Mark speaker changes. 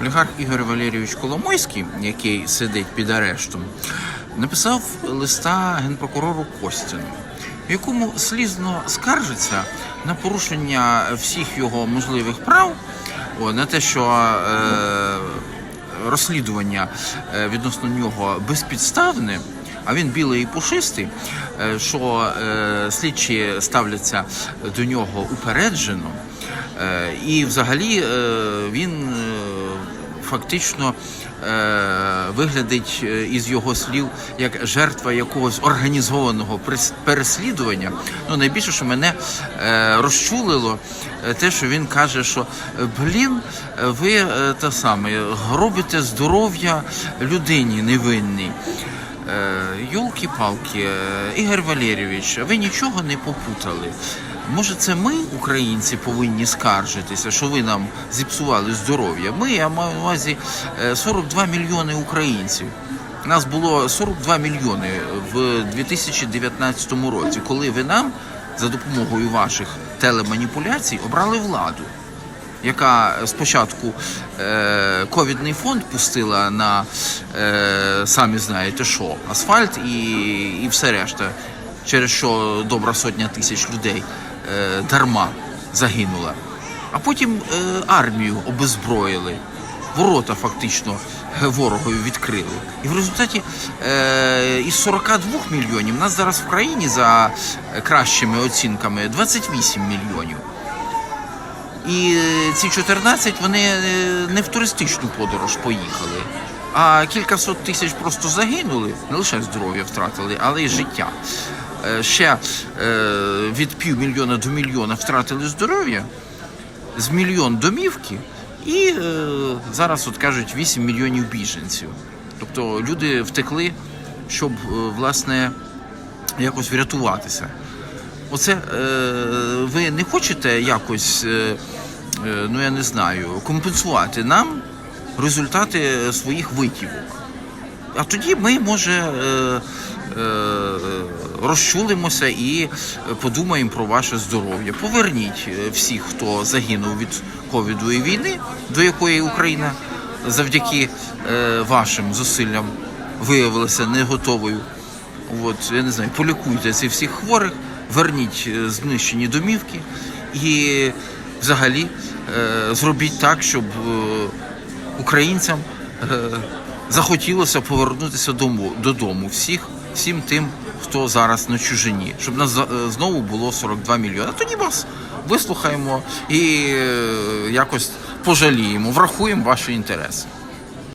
Speaker 1: Олігарх Ігор Валерійович Коломойський, який сидить під арештом, написав листа генпрокурору Костіну, в якому слізно скаржиться на порушення всіх його можливих прав, на те, що е, розслідування е, відносно нього безпідставне. А він білий і пушистий, е, що е, слідчі ставляться до нього упереджено, і взагалі він фактично е, виглядить е, із його слів як жертва якогось організованого переслідування. Ну найбільше, що мене е, розчулило, те, що він каже, що блін, ви те саме робите здоров'я людині невинній. Йолки-палки, Ігор Валерійович, ви нічого не попутали. Може, це ми, українці, повинні скаржитися, що ви нам зіпсували здоров'я? Ми, я маю на увазі е, 42 мільйони українців. Нас було 42 мільйони в 2019 році, коли ви нам за допомогою ваших телеманіпуляцій обрали владу яка спочатку е, ковідний фонд пустила на е, самі знаєте що, асфальт і, і все решта, через що добра сотня тисяч людей е, дарма загинула. А потім е, армію обезброїли, ворота фактично е, ворогові відкрили. І в результаті із 42 мільйонів нас зараз в країні за кращими оцінками 28 мільйонів. І ці 14 вони не в туристичну подорож поїхали, а кількасот тисяч просто загинули, не лише здоров'я втратили, але й життя. Е, Ще е, від півмільйона до мільйона втратили здоров'я, з мільйон домівки, і е, зараз от кажуть 8 мільйонів біженців. Тобто люди втекли, щоб власне якось врятуватися. Оце ви не хочете якось, ну я не знаю, компенсувати нам результати своїх витівок. А тоді ми, може, е, е, розчулимося і подумаємо про ваше здоров'я. Поверніть е, всіх, хто загинув від ковіду і війни, до якої Україна завдяки вашим зусиллям виявилася не готовою. От, я не знаю, полікуйте цих всіх хворих, верніть знищені домівки і взагалі зробіть так, щоб українцям захотілося повернутися дому, додому всіх, всім тим, хто зараз на чужині, щоб нас е, знову було 42 мільйони. Тоді вас вислухаємо і е, якось пожаліємо, врахуємо ваші інтереси.